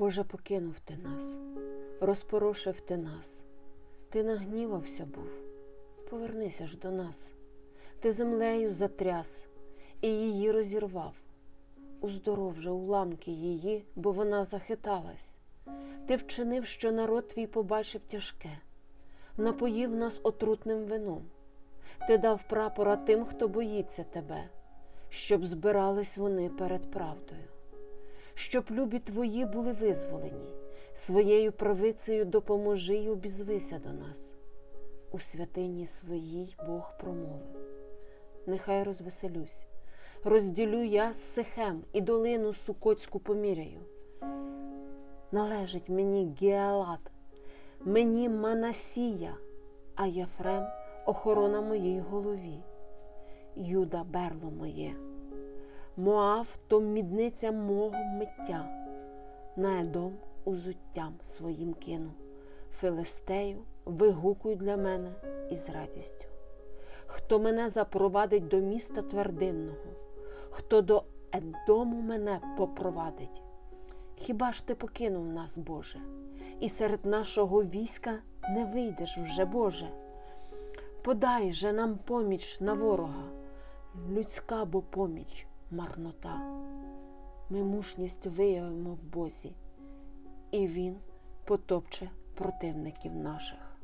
Боже, покинув ти нас, розпорошив ти нас, ти нагнівався був, повернися ж до нас, ти землею затряс і її розірвав. Уздоров же уламки її, бо вона захиталась. Ти вчинив, що народ твій побачив тяжке, напоїв нас отрутним вином. Ти дав прапора тим, хто боїться тебе, щоб збирались вони перед правдою, щоб любі твої були визволені, своєю правицею допоможи й обізвися до нас. У святині своїй Бог промовив. Нехай розвеселюсь, розділю я Сихем і долину Сукоцьку поміряю. Належить мені Геалат, мені Манасія, а Єфрем охорона моїй голові, Юда берло моє, Моав то мідниця мого миття, на Едом узуттям своїм кину, Филистею вигукуй для мене із радістю. Хто мене запровадить до міста твердинного, хто до Едому мене попровадить. Хіба ж ти покинув нас, Боже, і серед нашого війська не вийдеш вже, Боже? Подай же нам поміч на ворога, людська бо поміч, марнота. Ми мужність виявимо в Бозі, і Він потопче противників наших.